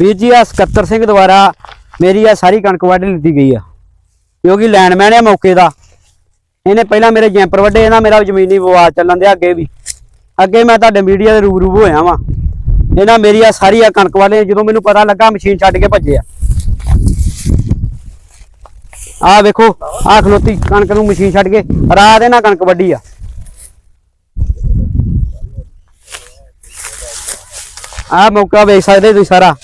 ਵੀਰ ਜੀ ਆ ਸਕੱਤਰ ਸਿੰਘ ਦੁਆਰਾ ਮੇਰੀ ਆ ਸਾਰੀ ਕਣਕ ਵੱਢ ਲਿੱਤੀ ਗਈ ਆ। ਕਿਉਂਕਿ ਲੈਂਡਮੈਨ ਆ ਮੌਕੇ ਦਾ। ਇਹਨੇ ਪਹਿਲਾਂ ਮੇਰੇ ਜੈਂਪਰ ਵੱਢੇ, ਇਹਨਾਂ ਮੇਰਾ ਜ਼ਮੀਨੀ ਵਿਵਾਦ ਚੱਲਣ ਦੇ ਅੱਗੇ ਵੀ। ਅੱਗੇ ਮੈਂ ਤੁਹਾਡੇ ਮੀਡੀਆ ਦੇ ਰੂਬਰੂ ਹੋਇਆ ਵਾਂ। ਇਹਨਾਂ ਮੇਰੀ ਆ ਸਾਰੀ ਆ ਕਣਕ ਵਾਲੇ ਜਦੋਂ ਮੈਨੂੰ ਪਤਾ ਲੱਗਾ ਮਸ਼ੀਨ ਛੱਡ ਕੇ ਭੱਜੇ ਆ। ਆ ਵੇਖੋ ਆ ਖਲੋਤੀ ਕਣਕ ਨੂੰ ਮਸ਼ੀਨ ਛੱਡ ਕੇ, ਰਾਤ ਇਹਨਾਂ ਕਣਕ ਵੱਢੀ ਆ। ਆ ਮੌਕਾ ਵੇਖ ਸਕਦੇ ਤੁਸੀਂ ਸਾਰਾ।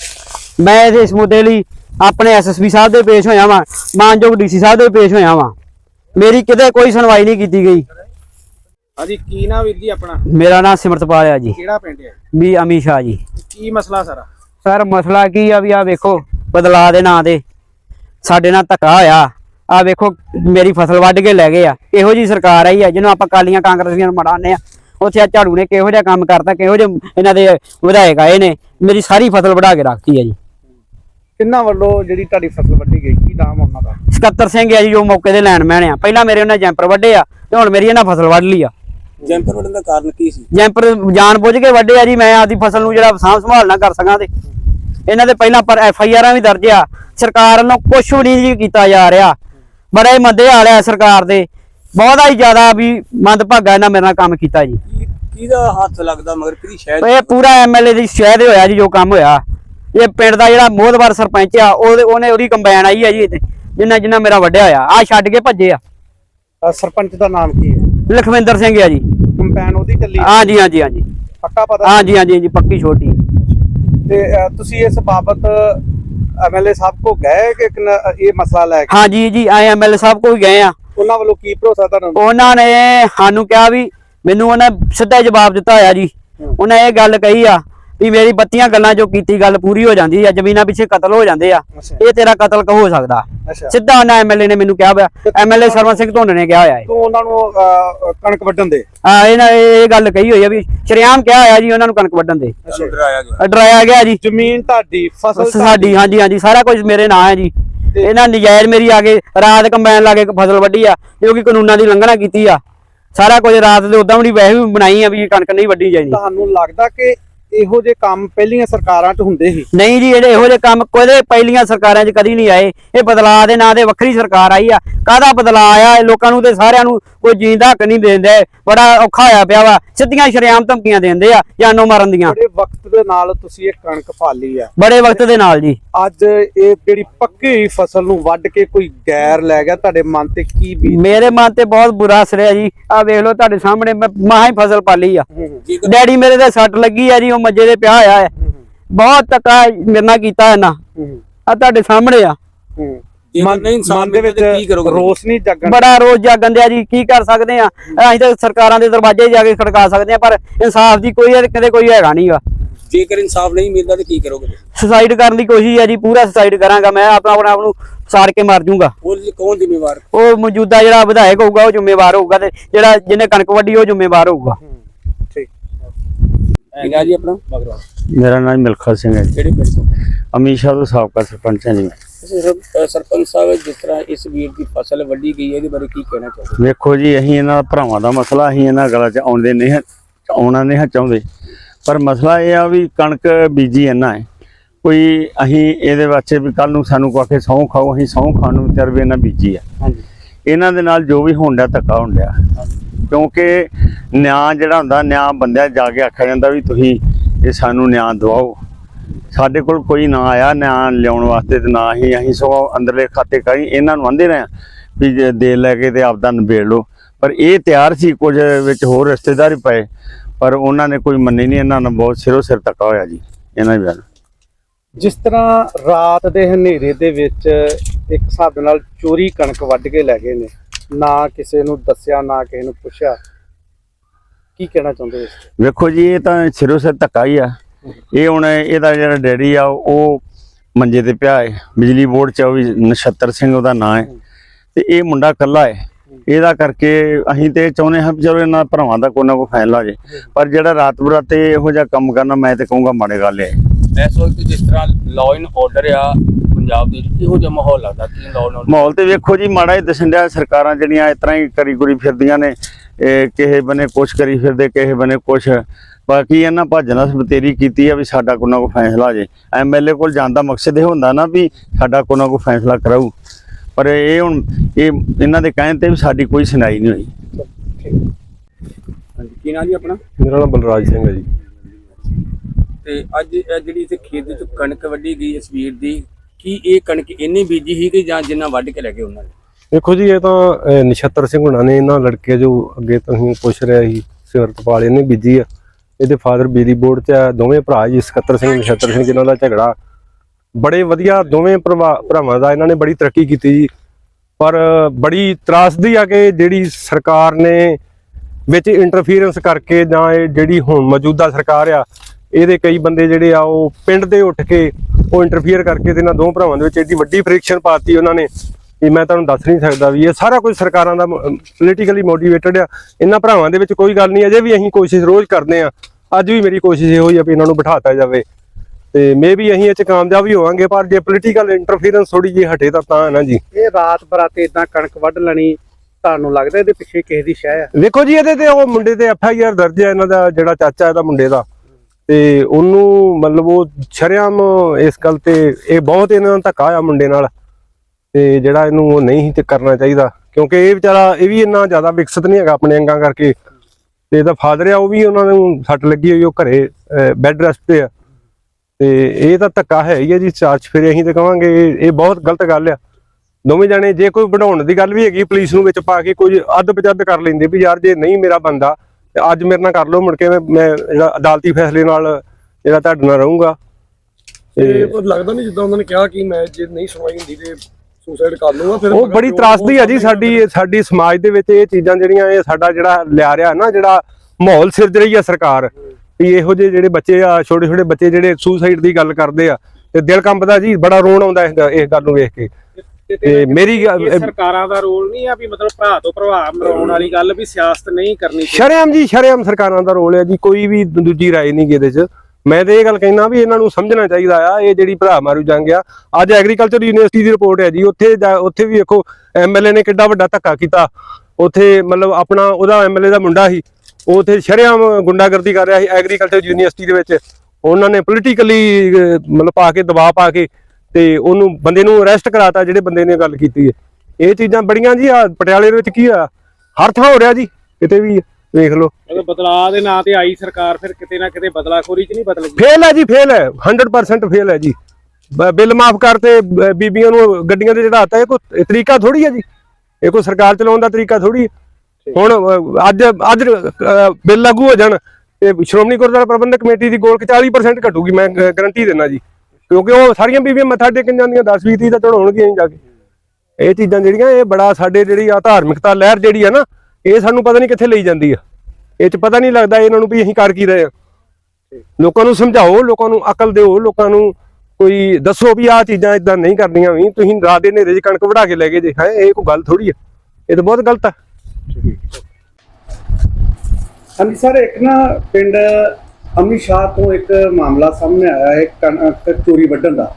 ਮੈਂ ਇਸ ਮੁੱਦੇ ਲਈ ਆਪਣੇ ਐਸਐਸਪੀ ਸਾਹਿਬ ਦੇ ਪੇਸ਼ ਹੋਇਆ ਵਾਂ ਮਾਨਯੋਗ ਡੀਸੀ ਸਾਹਿਬ ਦੇ ਪੇਸ਼ ਹੋਇਆ ਵਾਂ। ਮੇਰੀ ਕਿਤੇ ਕੋਈ ਸੁਣਵਾਈ ਨਹੀਂ ਕੀਤੀ ਗਈ। ਹਾਂਜੀ ਕੀ ਨਾ ਵੀਰ ਜੀ ਆਪਣਾ? ਮੇਰਾ ਨਾਮ ਸਿਮਰਤਪਾਲ ਆ ਜੀ। ਕਿਹੜਾ ਪਿੰਡ ਹੈ? ਵੀ ਅਮੀ ਸ਼ਾਹ ਜੀ। ਕੀ ਮਸਲਾ ਸਾਰਾ? ਸਰ ਮਸਲਾ ਕੀ ਆ ਵੀ ਆ ਵੇਖੋ ਬਦਲਾ ਦੇ ਨਾਂ ਤੇ। ਸਾਡੇ ਨਾਲ ਧੱਕਾ ਹੋਇਆ। ਆ ਵੇਖੋ ਮੇਰੀ ਫਸਲ ਵੱਢ ਕੇ ਲੈ ਗਏ ਆ। ਇਹੋ ਜੀ ਸਰਕਾਰ ਆਈ ਆ ਜਿਹਨੂੰ ਆਪਾਂ ਕਾਲੀਆਂ ਕਾਂਗਰਸੀਆਂ ਨੂੰ ਮੜਾਉਂਦੇ ਆ। ਉੱਥੇ ਆ ਝਾੜੂ ਨੇ ਕਿਹੋ ਜਿਹਾ ਕੰਮ ਕਰਤਾ ਕਿਹੋ ਜਿਹੇ ਇਹਨਾਂ ਦੇ ਵਿਧਾਇਕ ਆਏ ਨੇ। ਮੇਰੀ ਸਾਰੀ ਫਸਲ ਵਢਾ ਕੇ ਰੱਖਤੀ ਆ ਜੀ। ਕਿੰਨਾ ਵੱਲੋਂ ਜਿਹੜੀ ਤੁਹਾਡੀ ਫਸਲ ਵੱਢੀ ਗਈ? ਕੀ ਨਾਮ ਉਹਨਾਂ ਦਾ? ਸਕੱਤਰ ਸਿੰਘ ਆ ਜੀ ਜੋ ਮੌਕੇ ਦੇ ਲੈਂਡਮੈਨ ਆ ਪਹਿਲਾਂ ਮੇਰੇ ਉਹਨਾਂ ਜੈਂਪਰ ਵੱਢੇ ਆ ਤੇ ਹੁਣ ਮੇਰੀ ਇਹਨਾਂ ਫਸਲ ਵੱਢ ਲਈ ਆ। ਜੈਂਪਰ ਵੱਢਣ ਦਾ ਕਾਰਨ ਕੀ ਸੀ? ਜੈਂਪਰ ਜਾਣ ਬੁੱਝ ਕੇ ਵੱਢੇ ਆ ਜੀ ਮੈਂ ਆਪਦੀ ਫਸਲ ਨੂੰ ਜਿਹੜਾ ਸਾਂਭ ਸੰਭਾਲ ਨਾ ਕਰ ਸਕਾਂ ਤੇ। ਇਹਨਾਂ ਦੇ ਪਹਿਲਾਂ ਪਰ ਐਫ ਆਈ ਆਰਾਂ ਵੀ ਦਰਜ ਆ। ਸਰਕਾਰ ਵੱਲੋਂ ਕੁਝ ਵੀ ਨਹੀਂ ਜੀ ਕੀਤਾ ਜਾ ਰਿਹਾ। ਬੜੇ ਮੰਦੇ ਆ ਸਰਕਾਰ ਦੇ। ਬਹੁਤਾ ਹੀ ਜ਼ਿਆਦਾ ਵੀ ਮੰਦਭਾਗਾ ਇਹਨਾਂ ਮੇਰੇ ਨਾਲ ਕੰਮ ਕੀਤਾ ਜੀ। ਕਿਹਦਾ ਹੱਥ ਲੱਗਦਾ ਮਗਰ? ਕਿਹਦੀ ਸ਼ਾਇਦ ਇਹ ਪੂਰਾ ਐਮਐਲਏ ਦੀ ਸ਼ਹਿਦ ਹੋਇਆ ਜੀ ਜੋ ਕੰਮ ਹੋਇਆ। ਇਹ ਪਿੰਡ ਦਾ ਜਿਹੜਾ ਮੋਹਦਵਾਰ ਸਰਪੰਚ ਆ ਉਹਦੇ ਉਹਨੇ ਉਹਦੀ ਕੰਬਾਈਨ ਆਈ ਆ ਜੀ ਇੱਥੇ ਜਿੰਨਾ ਜਿੰਨਾ ਮੇਰਾ ਵੱਢਿਆ ਹੋਇਆ ਆ ਛੱਡ ਕੇ ਭੱਜੇ ਆ। ਸਰਪੰਚ ਦਾ ਨਾਮ ਕੀ ਹੈ? ਲਖਵਿੰਦਰ ਸਿੰਘ ਆ ਜੀ। ਕੰਪੈਨ ਉਹਦੀ ਚੱਲੀ ਹਾਂਜੀ ਹਾਂਜੀ ਹਾਂਜੀ। ਪੱਕਾ ਪਤਾ ਹਾਂਜੀ ਹਾਂਜੀ ਜੀ ਪੱਕੀ ਛੋਟੀ। ਤੇ ਤੁਸੀਂ ਇਸ ਬਾਬਤ ਐਮਐਲਏ ਸਾਹਿਬ ਕੋ ਗਏ ਕਿ ਕਿਨ- ਇਹ ਮਸਲਾ ਲੈ ਕੇ? ਹਾਂਜੀ ਜੀ ਆਏ ਐਮਐਲਏ ਸਾਹਿਬ ਕੋਲ ਗਏ ਆ। ਉਹਨਾਂ ਵੱਲੋਂ ਕੀ ਭਰੋਸਾ ਤੁਹਾਨੂੰ? ਉਹਨਾਂ ਨੇ ਸਾਨੂੰ ਕਿਹਾ ਵੀ ਮੈਨੂੰ ਉਹਨਾਂ ਸਿੱਧਾ ਜਵਾਬ ਦਿੱਤਾ ਹੋਇਆ ਜੀ। ਉਹਨਾਂ ਇਹ ਗੱਲ ਕਹੀ ਆ ਵੀ ਮੇਰੀ ਬੱਤੀਆਂ ਗੱਲਾਂ ਜੋ ਕੀਤੀ ਗੱਲ ਪੂਰੀ ਹੋ ਜਾਂਦੀ ਆ ਜ਼ਮੀਨਾਂ ਪਿੱਛੇ ਕਤਲ ਹੋ ਜਾਂਦੇ ਆ। ਇਹ ਤੇਰਾ ਕਤਲ ਕ ਹੋ ਸਕਦਾ। ਸਿੱਧਾ ਉਹਨਾਂ ਐਮਐਲਏ ਨੇ ਮੈਨੂੰ ਕਿਹਾ ਹੋਇਆ ਐਮਐਲਏ ਸਰਵਨ ਸਿੰਘ ਧੁੰਡ ਨੇ ਕਿਹਾ ਹੋਇਆ ਹੈ ਤੂੰ ਉਹਨਾਂ ਨੂੰ ਕਣਕ ਵੱਢਣ ਦੇ। ਆ ਇਹਨਾਂ ਇਹ ਇਹ ਗੱਲ ਕਹੀ ਹੋਈ ਆ ਵੀ ਸ਼ਰਿਆਮ ਕਿਹਾ ਹੋਇਆ ਜੀ ਉਹਨਾਂ ਨੂੰ ਕਣਕ ਵੱਢਣ ਦੇ। ਡਰਾਇਆ ਗਿਆ। ਡਰਾਇਆ ਗਿਆ ਜੀ। ਜ਼ਮੀਨ ਤੁਹਾਡੀ ਫਸਲ ਸਾਡੀ ਹਾਂਜੀ ਹਾਂਜੀ ਸਾਰਾ ਕੁਝ ਮੇਰੇ ਨਾਂ ਹੈ ਜੀ। ਇਹਨਾਂ ਨਜਾਇਜ਼ ਮੇਰੀ ਆ ਕੇ ਰਾਤ ਕੰਬਾਈਨ ਲਾ ਕੇ ਫਸਲ ਵੱਢੀ ਆ ਜੋ ਕਿ ਕਾਨੂੰਨਾਂ ਦੀ ਲੰਘਣਾ ਕੀਤੀ ਆ। ਸਾਰਾ ਕੁਝ ਰਾਤ ਦੇ ਉਦਾਂ ਵੀ ਵੈਸੇ ਵੀ ਬਣਾਈ ਆ ਵੀ ਕਣਕ ਨਹੀਂ ਵੱਢੀ ਜਾਈਦੀ ਤੁਹਾਨੂੰ ਲੱਗਦਾ ਕਿ ਇਹੋ ਜਿਹੇ ਕੰਮ ਪਹਿਲੀਆਂ ਸਰਕਾਰਾਂ 'ਚ ਹੁੰਦੇ ਸੀ। ਨਹੀਂ ਜੀ ਜਿਹੜੇ ਇਹੋ ਜਿਹੇ ਕੰਮ ਕੋਦੇ ਪਹਿਲੀਆਂ ਸਰਕਾਰਾਂ 'ਚ ਕਦੀ ਨਹੀਂ ਆਏ। ਇਹ ਬਦਲਾਅ ਦੇ ਨਾਂ ਤੇ ਵੱਖਰੀ ਸਰਕਾਰ ਆਈ ਆ। ਕਾਹਦਾ ਬਦਲਾਅ ਆਇਆ? ਇਹ ਲੋਕਾਂ ਨੂੰ ਤੇ ਸਾਰਿਆਂ ਨੂੰ ਕੋਈ ਜੀਣ ਦਾ ਹੱਕ ਨਹੀਂ ਦਿੰਦੇ। ਬੜਾ ਔਖਾ ਹੋਇਆ ਪਿਆ ਵਾ। ਸਿੱਧੀਆਂ ਸ਼ਰੇਆਮ ਧਮਕੀਆਂ ਦਿੰਦੇ ਆ ਜਾਨੋਂ ਮਾਰਨ ਦੀਆਂ। ਬੜੇ ਵਕਤ ਦੇ ਨਾਲ ਤੁਸੀਂ ਇਹ ਕਣਕ ਪਾਲੀ ਆ। ਬੜੇ ਵਕਤ ਦੇ ਨਾਲ ਜੀ। ਅੱਜ ਇਹ ਜਿਹੜੀ ਪੱਕੀ ਹੋਈ ਫਸਲ ਨੂੰ ਵੱਢ ਕੇ ਕੋਈ ਗੈਰ ਲੈ ਗਿਆ ਤੁਹਾਡੇ ਮਨ ਤੇ ਕੀ ਬੀਤ ਮੇਰੇ ਮਨ ਤੇ ਬਹੁਤ ਬੁਰਾ ਅਸਰ ਹੈ ਜੀ। ਆ ਵੇਖ ਲਓ ਤੁਹਾਡੇ ਸਾਹਮਣੇ ਮੈਂ ਮਹਾਂ ਹੀ ਫਸਲ ਪਾਲੀ ਆ। ਡੈਡੀ ਮੇਰੇ ਦੇ ਸੱਟ ਲੱਗੀ ਆ ਜੀ ਉਹ ਮੰਜੇ ਦੇ ਪਿਆ ਹੋਇਆ ਹੈ। ਬਹੁਤ ਧੱਕਾ ਮੇਰੇ ਨਾਲ ਕੀਤਾ ਇਹਨਾਂ। ਆ ਤੁਹਾਡੇ ਸਾਹਮਣੇ ਆ। ਮਨ ਨਹੀਂ ਇਨਸਾਨ ਦੇ ਵਿੱਚ ਰੋਸ ਨਹੀਂ ਜਾਗਣ ਬੜਾ ਰੋਜ਼ ਜਾਗਣ ਦਿਆ ਜੀ ਕੀ ਕਰ ਸਕਦੇ ਆ? ਅਸੀਂ ਤਾਂ ਸਰਕਾਰਾਂ ਦੇ ਦਰਵਾਜ਼ੇ ਜਾ ਕੇ ਖੜਕਾ ਸਕਦੇ ਆ ਪਰ ਇਨਸਾਫ ਦੀ ਕੋਈ ਕਦੇ ਕੋਈ ਹੈਗਾ ਨਹੀਂਗਾ ਜੇਕਰ ਇਨਸਾਫ ਨਹੀਂ ਮਿਲਦਾ ਤੇ ਕੀ ਕਰੋਗੇ ਸੁਸਾਈਡ ਕਰਨ ਦੀ ਕੋਸ਼ਿਸ਼ ਹੈ ਜੀ ਪੂਰਾ ਸੁਸਾਈਡ ਕਰਾਂਗਾ ਮੈਂ ਆਪਣਾ ਆਪਣਾ ਆਪ ਨੂੰ ਸਾੜ ਕੇ ਮਾਰ ਜੂੰਗਾ ਉਹ ਕੌਣ ਜ਼ਿੰਮੇਵਾਰ? ਉਹ ਮੌਜੂਦਾ ਜਿਹੜਾ ਵਿਧਾਇਕ ਹੋਊਗਾ ਉਹ ਜ਼ਿੰਮੇਵਾਰ ਹੋਊਗਾ ਤੇ ਜਿਹੜਾ ਜਿਹਨੇ ਕਣਕ ਵੱਢੀ ਉਹ ਜ਼ਿੰਮੇਵਾਰ ਹੋਊਗਾ। ਹੈਗਾ ਜੀ ਆਪਣਾ? ਮਗਰਵਾ ਮੇਰਾ ਨਾਮ ਮਿਲਖਾ ਸਿੰਘ ਹੈ ਕਿਹੜੇ ਪਿੰਡ ਤੋਂ? ਅਮੀਸ਼ਾ ਤੋਂ ਸਾਬਕਾ ਸਰਪੰਚ ਹਾਂ ਜੀ ਮੈਂ। ਸਰਪੰਚ ਸਾਹਿਬ ਜਿਸ ਤਰ੍ਹਾਂ ਇਸ ਵੀਰ ਦੀ ਫਸਲ ਵੱਢੀ ਗਈ ਹੈ ਇਹਦੇ ਬਾਰੇ ਕੀ ਕਹਿਣਾ ਚਾਹੁੰਦੇ ਵੇਖੋ ਜੀ ਅਸੀਂ ਇਹਨਾਂ ਭਰਾਵਾਂ ਦਾ ਮਸਲਾ ਅਸੀਂ ਇਹਨਾਂ ਗਲਾਂ 'ਚ ਆਉਂਦੇ ਨਹੀਂ ਆਉਣਾ ਨਹੀਂ ਚਾਹੁੰਦੇ। ਪਰ ਮਸਲਾ ਇਹ ਆ ਵੀ ਕਣਕ ਬੀਜੀ ਇਹਨਾਂ ਹੈ। ਕੋਈ ਅਸੀਂ ਇਹਦੇ ਵਾਸਤੇ ਵੀ ਕੱਲ ਨੂੰ ਸਾਨੂੰ ਕੋ ਆਖੇ ਸਹੁੰ ਖਾਓ ਅਸੀਂ ਸਹੁੰ ਖਾਣ ਨੂੰ ਤਿਆਰ ਵੀ ਇਹਨਾਂ ਬੀਜੀ ਆ। ਹਾਂਜੀ। ਇਹਨਾਂ ਦੇ ਨਾਲ ਜੋ ਵੀ ਹੋਣ ਡਿਆ ਧੱਕਾ ਹੋਣ ਡਿਆ। ਕਿਉਂਕਿ ਨਿਆਂ ਜਿਹੜਾ ਹੁੰਦਾ, ਨਿਆਂ ਬੰਦਿਆਂ ਜਾ ਕੇ ਆਖਿਆ ਜਾਂਦਾ ਵੀ ਤੁਸੀਂ ਇਹ ਸਾਨੂੰ ਨਿਆਂ ਦਿਵਾਓ। ਸਾਡੇ ਕੋਲ ਕੋਈ ਨਾ ਆਇਆ ਨਿਆਂ ਲਿਆਉਣ ਵਾਸਤੇ ਤੇ ਨਾ ਹੀ ਅਸੀਂ ਸੋ ਅੰਦਰਲੇ ਖਾਤੇ ਕਰੀ ਇਹਨਾਂ ਨੂੰ ਆਂਦੇ ਰਹੇ ਆ ਵੀ ਜੇ ਦੇ ਲੈ ਕੇ ਤੇ ਆਪਦਾ ਨਿਬੇੜ ਲਓ। ਪਰ ਇਹ ਤਿਆਰ ਸੀ, ਕੁਝ ਵਿੱਚ ਹੋਰ ਰਿਸ਼ਤੇਦਾਰ ਹੀ ਪਏ, ਪਰ ਉਹਨਾਂ ਨੇ ਕੋਈ ਮੰਨੀ ਨਹੀਂ, ਇਹਨਾਂ ਨਾਲ ਬਹੁਤ ਸਿਰੋਂ ਸਿਰ ਧੱਕਾ ਹੋਇਆ ਜੀ, ਇਹਨਾਂ ਬਿਆਨ ਜਿਸ ਤਰ੍ਹਾਂ ਰਾਤ ਦੇ ਹਨੇਰੇ ਦੇ ਵਿੱਚ ਇੱਕ ਹਿਸਾਬ ਨਾਲ ਚੋਰੀ ਕਣਕ ਵੱਢ ਕੇ ਲੈ ਗਏ ਨੇ ਨਾ ਕਿਸੇ ਨੂੰ ਦੱਸਿਆ ਨਾ ਕਿਸੇ ਨੂੰ ਪੁੱਛਿਆ। ਕੀ ਕਹਿਣਾ ਚਾਹੁੰਦੇ ਹੋ ਇਸ ਤੇ? ਵੇਖੋ ਜੀ ਇਹ ਤਾਂ ਸਿਰੋਂ ਸਿਰ ਧੱਕਾ ਹੀ ਆ। ਇਹ ਹੁਣ ਇਹਦਾ ਜਿਹੜਾ ਡੈਡੀ ਆ ਉਹ ਮੰਜੇ ਤੇ ਪਿਆ ਹੈ ਬਿਜਲੀ ਬੋਰਡ ਚ ਉਹ ਵੀ ਨਛੱਤਰ ਸਿੰਘ ਉਹਦਾ ਨਾਂ ਹੈ ਤੇ ਇਹ ਮੁੰਡਾ ਕੱਲਾ ਹੈ ਇਹਦਾ ਕਰਕੇ ਅਸੀਂ ਤੇ ਚਾਹੁੰਦੇ ਹਾਂ ਵੀ ਚਲੋ ਇਹਨਾਂ ਭਰਾਵਾਂ ਦਾ ਕੋਈ ਨਾ ਕੋਈ ਫੈਸਲਾ ਹੋ ਜੇ। ਪਰ ਜਿਹੜਾ ਰਾਤ ਬਰਾਤੇ ਇਹੋ ਜਿਹਾ ਕੰਮ ਕਰਨਾ ਮੈਂ ਤੇ ਕਹੂੰਗਾ ਮਾੜੇ ਗੱਲ ਹੈ ਇਸ ਵਕਤ ਜਿਸ ਤਰ੍ਹਾਂ ਲਾਅ ਐਂਡ ਆਰਡਰ ਆ ਪੰਜਾਬ ਦੇ ਵਿੱਚ ਕਿਹੋ ਜਿਹਾ ਮਾਹੌਲ ਲੱਗਦਾ ਕੀ ਐਂਡ ਮਾਹੌਲ ਤੇ ਵੇਖੋ ਜੀ ਮਾੜਾ ਹੀ ਦਿਸਣ ਡਿਆ ਸਰਕਾਰਾਂ ਜਿਹੜੀਆਂ ਇਸ ਤਰ੍ਹਾਂ ਹੀ ਕਰੀ ਕੁਰੀ ਫਿਰਦੀਆਂ ਨੇ ਇਹ ਕਿਸੇ ਬਨੇ ਕੁਛ ਕਰੀ ਫਿਰਦੇ ਕਿਸੇ ਬਨੇ ਕੁਛ। ਬਾਕੀ ਇਹਨਾਂ ਭੱਜਣਾ ਬਤੇਰੀ ਕੀਤੀ ਆ ਵੀ ਸਾਡਾ ਕੋਈ ਨਾ ਕੋਈ ਫੈਸਲਾ ਜੇ। ਐਮਐਲਏ ਕੋਲ ਜਾਣ ਦਾ ਮਕਸਦ ਇਹ ਹੁੰਦਾ ਨਾ ਵੀ ਸਾਡਾ ਕੋਈ ਨਾ ਕੋਈ ਫੈਸਲਾ ਕਰਾਊ। ਪਰ ਇਹ ਹੁਣ ਇਹ ਇਹਨਾਂ ਦੇ ਕਹਿਣ ਤੇ ਵੀ ਸਾਡੀ ਕੋਈ ਸੁਣਾਈ ਨਹੀਂ ਹੋਈ। ਹਾਂਜੀ ਕੀ ਨਾਂ ਜੀ ਆਪਣਾ? ਮੇਰਾ ਨਾਮ ਬਲਰਾਜ ਸਿੰਘ ਹੈ ਜੀ। ਤੇ ਅੱਜ ਇਹ ਜਿਹੜੀ ਇੱਥੇ ਖੇਤ ਵਿੱਚ ਕਣਕ ਵੱਢੀ ਗਈ ਹੈ ਸਵੀਰ ਦੀ ਕੀ ਇਹ ਕਣਕ ਇੰਨੀ ਬੀਜੀ ਸੀ ਕਿ ਜਾਂ ਜਿੰਨਾ ਵੱਢ ਕੇ ਲੈ ਗਏ ਉਹਨਾਂ ਨੇ? ਦੇਖੋ ਜੀ, ਇਹ ਤਾਂ ਨਛੱਤਰ ਸਿੰਘ ਹੁਣਾਂ ਨੇ ਇਹਨਾਂ ਲੜਕੇ ਜੋ ਅੱਗੇ ਤੁਸੀਂ ਪੁੱਛ ਰਿਹਾ ਸੀ ਸਿਵਰਤਪਾਲ ਇਹਨੇ ਬੀਜੀ ਆ। ਇਹਦੇ ਫਾਦਰ ਬਿਜਲੀ ਬੋਰਡ 'ਚ ਆ, ਦੋਵੇਂ ਭਰਾ ਜੀ, ਸਕੱਤਰ ਸਿੰਘ ਨਛੱਤਰ ਸਿੰਘ, ਜਿਨ੍ਹਾਂ ਦਾ ਝਗੜਾ ਬੜੇ ਵਧੀਆ ਦੋਵੇਂ ਭਰਾਵਾਂ ਦਾ ਇਹਨਾਂ ਨੇ ਬੜੀ ਤਰੱਕੀ ਕੀਤੀ ਜੀ। ਪਰ ਬੜੀ ਤਰਾਸਦੀ ਆ ਕਿ ਜਿਹੜੀ ਸਰਕਾਰ ਨੇ ਵਿੱਚ ਇੰਟਰਫੀਰੈਂਸ ਕਰਕੇ ਜਾਂ ਇਹ ਜਿਹੜੀ ਹੁਣ ਮੌਜੂਦਾ ਸਰਕਾਰ ਆ ਇਹਦੇ ਕਈ ਬੰਦੇ ਜਿਹੜੇ ਆ ਉਹ ਪਿੰਡ ਦੇ ਉੱਠ ਕੇ ਉਹ ਇੰਟਰਫੀਅਰ ਕਰਕੇ ਤੇ ਇਹਨਾਂ ਦੋ ਭਰਾਵਾਂ ਦੇ ਵਿੱਚ ਏਡੀ ਵੱਡੀ ਫ੍ਰਿਕਸ਼ਨ ਪਾਤੀ ਉਹਨਾਂ ਨੇ ਵੀ ਮੈਂ ਤੁਹਾਨੂੰ ਦੱਸ ਨਹੀਂ ਸਕਦਾ ਵੀ ਇਹ ਸਾਰਾ ਕੁਝ ਸਰਕਾਰਾਂ ਦਾ ਪੋਲੀਟੀਕਲੀ ਮੋਟੀਵੇਟਡ ਆ। ਇਹਨਾਂ ਭਰਾਵਾਂ ਦੇ ਵਿੱਚ ਕੋਈ ਗੱਲ ਨਹੀਂ ਅਜੇ ਵੀ ਅਸੀਂ ਕੋਸ਼ਿਸ਼ ਰੋਜ਼ ਕਰਦੇ ਆ ਅੱਜ ਵੀ ਮੇਰੀ ਕੋਸ਼ਿਸ਼ ਇਹੋ ਹੀ ਆ ਵੀ ਇਹਨਾਂ ਨੂੰ ਬਿਠਾਤਾ ਜਾਵੇ। ਤੇ ਮੇਬੀ ਅਸੀਂ ਇਹ ਚ ਕਾਮਯਾਬ ਹੀ ਹੋਵਾਂਗੇ ਪਰ ਜੇ ਪੋਲੀਟੀਕਲ ਇੰਟਰਫੀਰੈਂਸ ਥੋੜੀ ਜਿਹੀ ਹਟੇ ਤਾਂ ਤਾਂ ਨਾ ਜੀ। ਇਹ ਰਾਤ ਬਰਾਤੇ ਇਦਾਂ ਕਣਕ ਵੱਢ ਲੈਣੀ ਤੁਹਾਨੂੰ ਲੱਗਦਾ ਇਹਦੇ ਪਿੱਛੇ ਕਿਸੇ ਦੀ ਸ਼ਹਿ ਆ? ਵੇਖੋ ਜੀ ਇਹਦੇ ਤੇ ਉਹ ਮੁੰਡੇ ਤੇ ਐਫ ਆਈ ਆਰ ਦਰਜ ਹੈ ਇਹਨਾਂ ਦਾ ਜਿਹੜਾ ਚਾਚਾ ਇਹਦਾ ਮੁੰਡੇ ਦਾ। ਤੇ ਉਹਨੂੰ ਮਤਲਬ ਉਹ ਸ਼ਰੇਆਮ ਇਸ ਗੱਲ ਤੇ ਇਹ ਬਹੁਤ ਇਹਨਾਂ ਦਾ ਧੱਕਾ ਆ ਮੁੰਡੇ ਨਾਲ ਤੇ ਜਿਹੜਾ ਇਹਨੂੰ ਉਹ ਨਹੀਂ ਤੇ ਕਰਨਾ ਚਾਹੀਦਾ, ਕਿਉਂਕਿ ਇਹ ਵਿਚਾਰਾ ਇਹ ਵੀ ਇੰਨਾ ਜ਼ਿਆਦਾ ਵਿਕਸਿਤ ਨਹੀਂ ਹੈਗਾ ਆਪਣੇ ਅੰਗਾਂ ਕਰਕੇ। ਤੇ ਇਹਦਾ ਫਾਦਰ ਆ, ਉਹ ਵੀ ਉਹਨਾਂ ਨੂੰ ਸੱਟ ਲੱਗੀ ਹੋਈ ਉਹ ਘਰੇ ਬੈੱਡ ਰੈਸਟ ਤੇ ਆ। ਤੇ ਇਹ ਤਾਂ ਧੱਕਾ ਹੈ ਹੀ ਹੈ ਜੀ ਚਾਰਜ ਫਿਰ ਅਸੀਂ ਤੇ ਕਵਾਂਗੇ, ਇਹ- ਬਹੁਤ ਗਲਤ ਗੱਲ ਆ। ਦੋਵੇਂ ਜਾਣੇ ਜੇ ਕੋਈ ਵਧਾਉਣ ਦੀ ਗੱਲ ਵੀ ਹੈਗੀ, ਪੁਲਿਸ ਨੂੰ ਵਿੱਚ ਪਾ ਕੇ ਕੁਝ ਅੱਧ ਪਜੱਦ ਕਰ ਲੈਂਦੇ ਵੀ ਯਾਰ ਜੇ ਨਹੀਂ ਮੇਰਾ ਬੰਦਾ ਤੇ ਅੱਜ ਮੇਰੇ ਨਾਲ ਕਰ ਲਓ ਮੁੜ ਕੇ ਮੈਂ ਜਿਹੜਾ ਅਦਾਲਤੀ ਫੈਸਲੇ ਨਾਲ ਜਿਹੜਾ ਤੁਹਾਡੇ ਨਾਲ ਰਹੂੰਗਾ। ਤੇ ਲੱਗਦਾ ਨਹੀਂ ਜਿੱਦਾਂ ਉਹਨਾਂ ਨੇ ਕਿਹਾ ਕਿ ਮੈਂ ਜੇ ਨਹੀਂ ਸੁਣਵਾਈ ਹੁੰਦੀ ਤੇ ਸੁਸਾਈਡ ਕਰ ਲੂੰਗਾ ਫਿਰ ਉਹ ਬੜੀ ਤਰਾਸਦੀ ਆ ਜੀ ਸਾਡੀ ਸਾਡੀ ਸਮਾਜ ਦੇ ਵਿੱਚ ਇਹ ਚੀਜ਼ਾਂ ਜਿਹੜੀਆਂ ਇਹ ਸਾਡਾ ਜਿਹੜਾ ਲਿਆ ਰਿਹਾ ਨਾ ਜਿਹੜਾ ਮਾਹੌਲ ਸਿਰਜ ਰਹੀ ਆ ਸਰਕਾਰ ਵੀ ਇਹੋ ਜਿਹੇ ਜਿਹੜੇ ਬੱਚੇ ਆ ਛੋਟੇ ਛੋਟੇ ਬੱਚੇ ਜਿਹੜੇ ਸੁਸਾਈਡ ਦੀ ਗੱਲ ਕਰਦੇ ਆ ਤੇ ਦਿਲ ਕੰਬਦਾ ਜੀ ਬੜਾ ਰੋਣ ਆਉਂਦਾ ਇਸ ਗੱਲ ਨੂੰ ਵੇਖ ਕੇ। ਤੇ ਮੇਰੀ ਸਰਕਾਰਾਂ ਦਾ ਰੋਲ ਨਹੀਂ ਆ ਵੀ ਮਤਲਬ ਭਰਾ ਤੋਂ ਪ੍ਰਭਾਵ ਮਰਾਉਣ ਵਾਲੀ ਗੱਲ ਵੀ ਸਿਆਸਤ ਨਹੀਂ ਕਰਨੀ ਚਾਹੀਦੀ। ਸ਼ਰੇਆਮ ਜੀ ਸ਼ਰੇਆਮ ਸਰਕਾਰਾਂ ਦਾ ਰੋਲ ਹੈ ਜੀ ਕੋਈ ਵੀ ਦੂਜੀ ਰਾਏ ਨਹੀਂ ਇਹਦੇ 'ਚ। ਮੈਂ ਤੇ ਇਹ ਗੱਲ ਕਹਿਣਾ ਵੀ ਇਹਨਾਂ ਨੂੰ ਸਮਝਣਾ ਚਾਹੀਦਾ ਆ ਇਹ ਜਿਹੜੀ ਭਰਾ ਮਾਰੂ ਜੰਗ ਆ। ਅੱਜ ਐਗਰੀਕਲਚਰ ਯੂਨੀਵਰਸਿਟੀ ਦੀ ਰਿਪੋਰਟ ਹੈ ਜੀ ਉੱਥੇ ਉੱਥੇ ਵੀ ਵੇਖੋ ਐਮਐਲਏ ਨੇ ਕਿੱਡਾ ਵੱਡਾ ਧੱਕਾ ਕੀਤਾ। ਉੱਥੇ ਮਤਲਬ ਆਪਣਾ ਉਹਦਾ ਐਮਐਲਏ ਦਾ ਮੁੰਡਾ ਸੀ ਉਹ ਉੱਥੇ ਸ਼ਰੇਆਮ ਗੁੰਡਾਗਰਦੀ ਕਰ ਰਿਹਾ ਸੀ ਐਗਰੀਕਲਚਰ ਯੂਨੀਵਰਸਿਟੀ ਦੇ ਵਿੱਚ। ਉਹਨਾਂ ਨੇ ਪੋਲੀਟੀਕਲੀ ਮਤਲਬ ਪਾ ਕੇ ਦਬਾਅ ਪਾ ਕੇ ਤੇ ਉਹਨੂੰ ਬੰਦੇ ਨੂੰ ਅਰੈਸਟ ਕਰਾਤਾ ਜਿਹੜੇ ਬੰਦੇ ਨੇ ਗੱਲ ਕੀਤੀ ਹੈ। ਇਹ ਚੀਜ਼ਾਂ ਬੜੀਆਂ ਜੀ ਆ ਪਟਿਆਲੇ ਦੇ ਵਿੱਚ ਕੀ ਆ ਹਰ ਥਾਂ ਹੋ ਰਿਹਾ ਜੀ ਕਿਤੇ ਵੀ ਵੇਖ ਲਓ। ਬਦਲਾਅ ਦੇ ਨਾਂ ਤੇ ਆਈ ਸਰਕਾਰ ਫਿਰ ਕਿਤੇ ਨਾ ਕਿਤੇ ਬਦਲਾਖੋਰੀ 'ਚ ਨਹੀਂ ਬਦਲ ਗਈ? ਫੇਲ ਹੈ ਜੀ ਫੇਲ ਹੈ। 100% ਫੇਲ ਹੈ ਜੀ। ਬਿੱਲ ਮਾਫ ਕਰਤੇ ਬੀਬੀਆਂ ਨੂੰ ਗੱਡੀਆਂ ਤੇ ਚੜਾਤਾ ਇਹ ਕੋਈ ਤਰੀਕਾ ਥੋੜੀ ਹੈ ਜੀ। ਇਹ ਕੋਈ ਸਰਕਾਰ ਚਲਾਉਣ ਦਾ ਤਰੀਕਾ ਥੋੜੀ ਹੁਣ ਅੱਜ ਅੱਜ ਬਿੱਲ ਲਾਗੂ ਹੋ ਜਾਣ। ਤੇ ਸ਼੍ਰੋਮਣੀ ਗੁਰਦੁਆਰਾ ਪ੍ਰਬੰਧਕ ਕਮੇਟੀ ਦੀ ਗੋਲਕ 40% ਘਟੂਗੀ ਮੈਂ ਗਾਰੰਟੀ ਦਿੰਦਾ ਜੀ। ਕਿਉਂਕਿ ਉਹ ਸਾਰੀਆਂ ਬੀਬੀਆਂ ਮੱਥਾ ਟੇਕਣ ਜਾਂਦੀਆਂ 10 20 30 ਤਾਂ ਚੜਾਉਣਗੀਆਂ ਜਾ ਕੇ। ਇਹ ਚੀਜ਼ਾਂ ਜਿਹੜੀਆਂ, ਇਹ ਬੜਾ ਸਾਡੇ ਜਿਹੜੀ ਆ ਧਾਰਮਿਕਤਾ ਲਹਿਰ ਜਿਹੜੀ ਆ ਨਾ, ਇਹ ਸਾਨੂੰ ਪਤਾ ਨਹੀਂ ਕਿੱਥੇ ਲਈ ਜਾਂਦੀ ਆ। ਇਹ ਚ ਪਤਾ ਨਹੀਂ ਲੱਗਦਾ ਇਹਨਾਂ ਨੂੰ ਵੀ ਅਸੀਂ ਕਰ ਕੀ ਰਹੇ ਆ। ਲੋਕਾਂ ਨੂੰ ਸਮਝਾਓ, ਲੋਕਾਂ ਨੂੰ ਅਕਲ ਦਿਓ, ਲੋਕਾਂ ਨੂੰ ਕੋਈ ਦੱਸੋ ਵੀ ਆਹ ਚੀਜ਼ਾਂ ਇਦਾਂ ਨਹੀਂ ਕਰਨੀਆਂ ਵੀ, ਤੁਸੀਂ ਰਾਤ ਦੇ ਹਨੇਰੇ 'ਚ ਕਣਕ ਵਢਾ ਕੇ ਲੈ ਗਏ ਜੇ, ਹੈ, ਇਹ ਕੋਈ ਗੱਲ ਥੋੜੀ ਆ। ਇਹ ਤਾਂ ਬਹੁਤ ਗਲਤ ਆ। ਹਾਂਜੀ, ਸਰ, ਇੱਕ ਨਾ ਪਿੰਡ ਅਮੀ ਸ਼ਾਹ ਤੋਂ ਇੱਕ ਮਾਮਲਾ ਸਾਹਮਣੇ ਆਇਆ ਹੈ ਕਣਕ ਚੋਰੀ ਵੱਢਣ ਦਾ।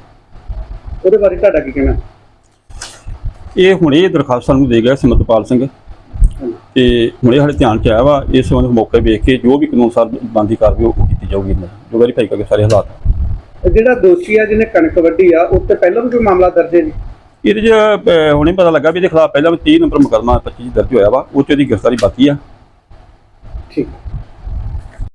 ਉਹਦੇ ਬਾਰੇ ਤੁਹਾਡਾ ਕੀ ਕਹਿਣਾ? ਇਹ ਹੁਣੇ ਇਹ ਦਰਖਾਸਤ ਸਾਨੂੰ ਦੇ ਗਿਆ ਸਿਮਰਤਪਾਲ ਸਿੰਘ। ਤੇ ਹੁਣੇ ਸਾਡੇ ਧਿਆਨ ਚ ਆਇਆ ਵਾ ਇਸ ਸੰਬੰਧ ਮੌਕੇ ਵੇਖ ਕੇ ਜੋ ਵੀ ਕਾਨੂੰਨ ਸਾਰ ਬੰਦੀ ਕਾਰਵਾਈ ਉਹ ਕੀਤੀ ਜਾਊਗੀ। ਜੋ ਵੈਰੀਫਾਈ ਕਰਕੇ ਸਾਰੇ ਹਾਲਾਤ। ਜਿਹੜਾ ਦੋਸ਼ੀ ਆ ਜਿਹਨੇ ਕਣਕ ਵੱਢੀ ਆ ਉਸ ਤੇ ਪਹਿਲਾਂ ਵੀ ਕੋਈ ਮਾਮਲਾ ਦਰਜ ਹੈ ਜੀ? ਇਹਦੇ 'ਚ ਅਹ, ਹੁਣੇ ਪਤਾ ਲੱਗਾ ਵੀ ਇਹਦੇ ਖਿਲਾਫ ਪਹਿਲਾਂ ਵੀ 30 ਨੰਬਰ ਮੁਕੱਦਮਾ 25 ਦਰਜ ਹੋਇਆ ਵਾ ਉਹ 'ਚ ਇਹਦੀ ਗ੍ਰਿਫਤਾਰੀ ਬਾਕੀ ਆ। ਠੀਕ।